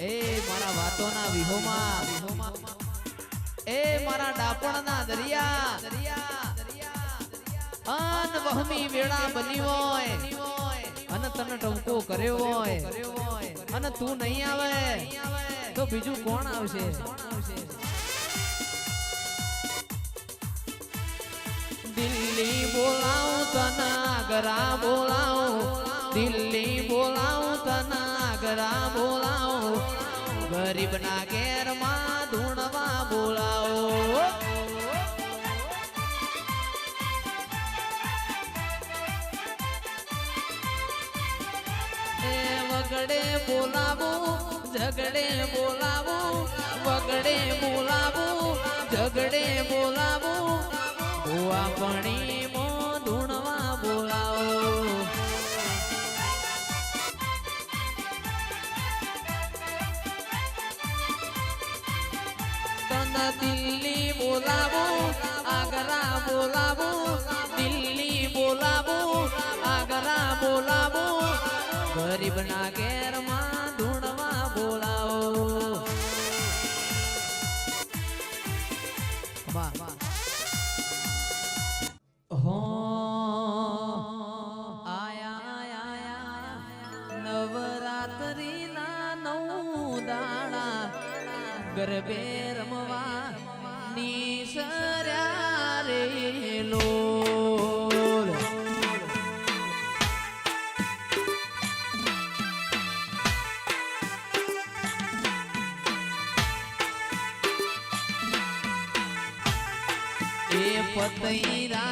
એ મારા વાતોના વિહોમાં. એ મારા ડાપણના દરિયા. અન વહમી વેળા બની હોય. અન તને ટંકો કર્યો હોય. અન તું નહીં આવે, તો બીજું કોણ આવશે? દિલ્હી બોલાવું તને આગરા બોલાવું. દિલ્હી બોલાવું તને આગરા બોલાવું ગરીબના ઘેરમાં ધૂણવા બોલાવો. વગડે બોલાવું ઝગડે બોલાવું, વગડે બોલાવું ઝગડે બોલાવું. ભૂવા પણી મો દિલ્હી બોલાવું આગરા બોલાવું દિલ્હી બોલાવું આગરા બોલાવું ગરીબના ઘેરમાં એ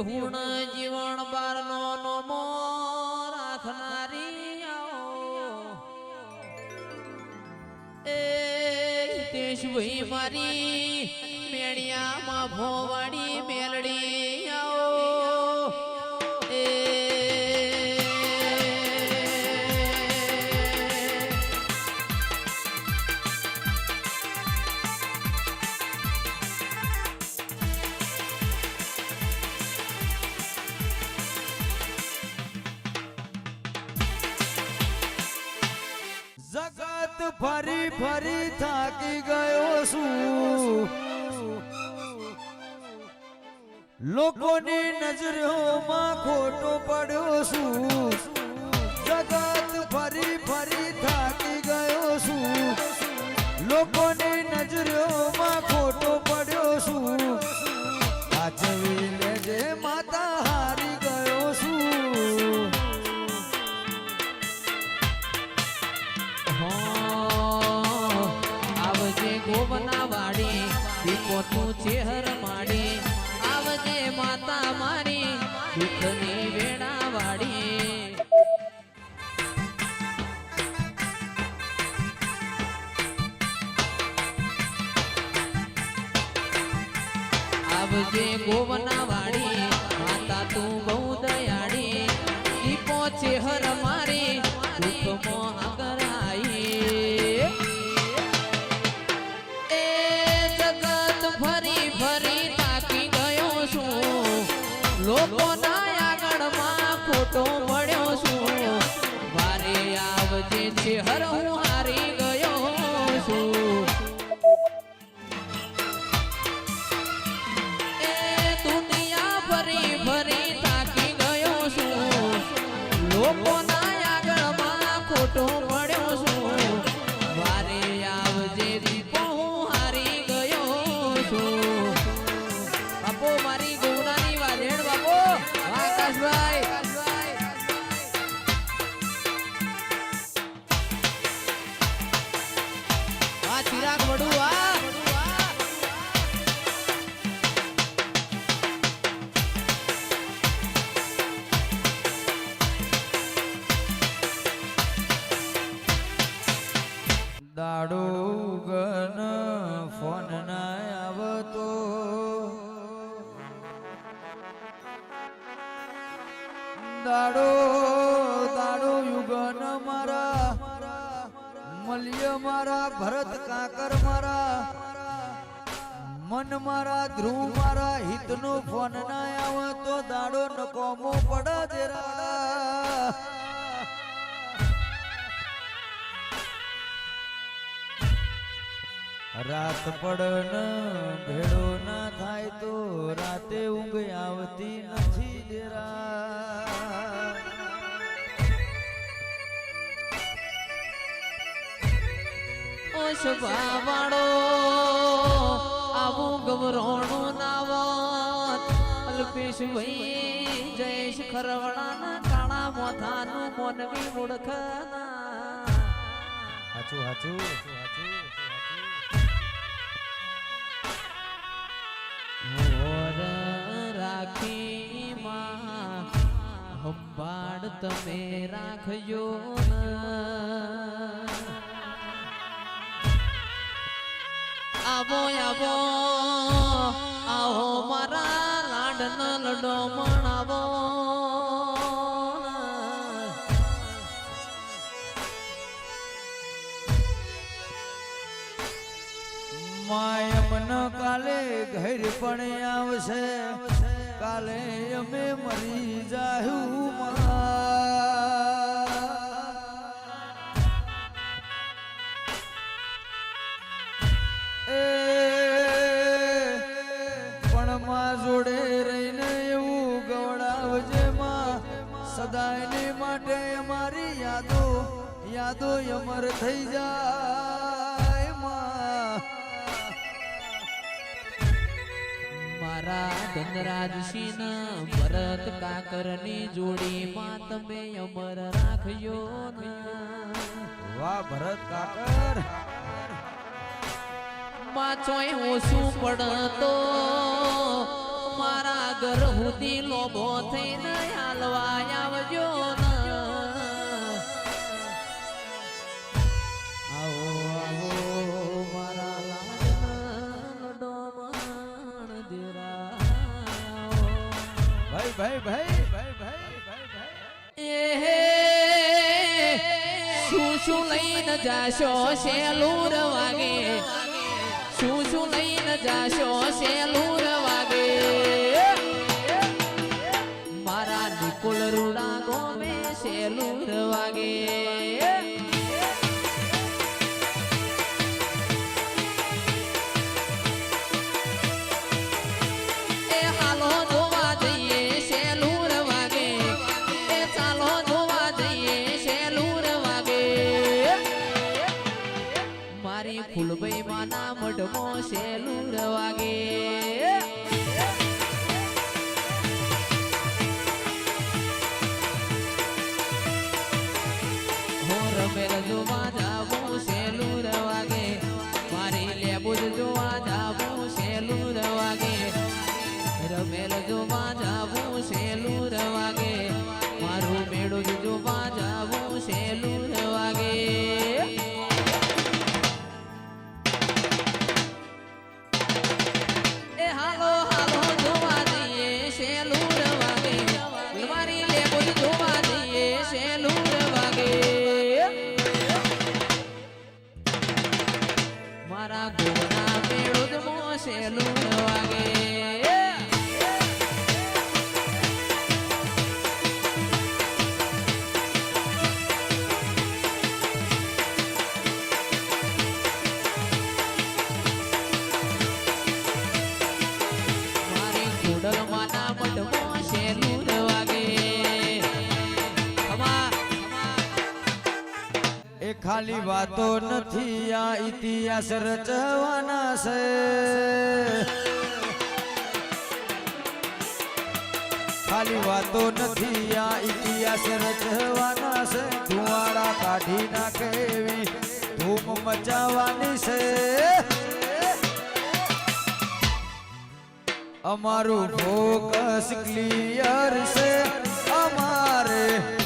દેહુણ જીવન બારનો નોમો રાખનારી એ હિતેશ ભાઈ મારી મેળિયામાં ભોવાડી ફરી ફરી થાકી ગયો છું. લોકોની નજરોમાં ખોટો પડ્યો છું. જગત ફરી ફરી થાકી ગયો છું. લોકોની નજરોમાં ખોટો પડ્યો છું. સાચવી चेहरा આવજે હું ગયો છું. લોકોના આગળમાં ખોટો પડ્યો ગન ફોન ના આવતો. દાડો દાડો યુગન મારા, મલ્ય મારા, ભરત કાકર મારા, મન મારા, ધ્રુવ મારા, હિતનો ફોન ના આવે તો દાડો નકોમો પડા જરા રાત પડન ભેડો ના થાય તો રાતે ઊંઘ આવતી નથી દેરા ઓ શોભાવાળો આવું ગવરોણું નાવત. અલ્પેશ ભાઈ જયેશ ખરવડાના કાણા મોથાનું મોનવી મૂળખના હાચું હાચું. મોર તમે રાખજો. આવો આવો આવો, મારા લાડન લડો મણાવો ન કાલે ઘર પણ આવશે કાલે અમે મરી જાહું અમર થઈ જાય મારા ધનરાજસિંહ ભરત કાકરની જોડીમાં તમે અમર રાખજો વાહ ભરત કાકર. પાછોય હું ઓછું પડતો? મારા ઘર સુધી લોભો થઈને હાલવા આવજો ભાઈ ભાઈ શું શું લઈને જાશો શેલુર વાગે? શું શું લઈને જાશો 些。ખાલી વાતો નથી, આ ઇતિહાસ રચવાના છે. ખાલી વાતો નથી, આ ઇતિહાસ રચવાના છે. ધુવાળા કાઢી નાખેવી ધૂમ મચાવવાની છે. અમારું ફોકસ ક્લિયર છે. અમારે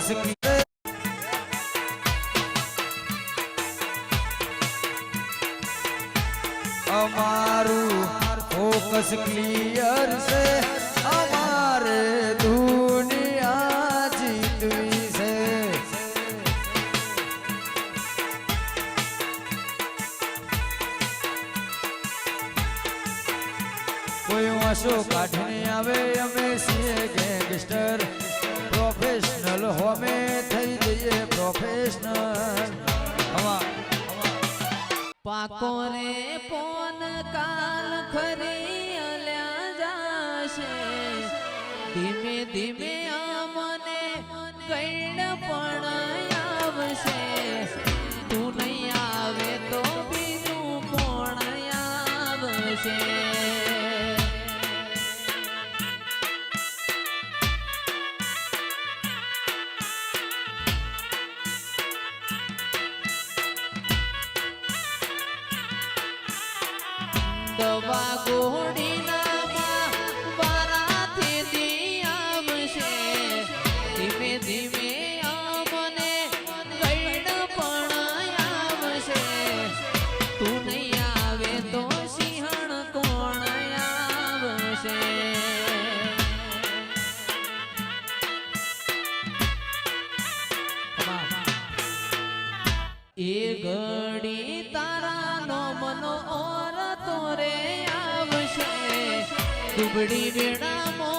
ક્લિયર અમારું ફોકસ ક્લિયર છે. કોઈ વાંસો કાઢીને આવે, અમે છીએ ગેંગસ્ટર પ્રોફેશનલ હોમે થઈ જઈએ પ્રોફેશનલ હવા. પાકો રે પોન કાલ ખરી અલ્યા જાશે. ધીમે ધીમે આમને કઈડ પણ આવશે. તું નહીં આવે તો બીજું પણ આવશે? દવા દુબડી વેળા મોમાં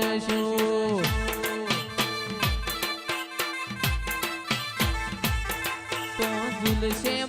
મોજશું તો ઝૂલશે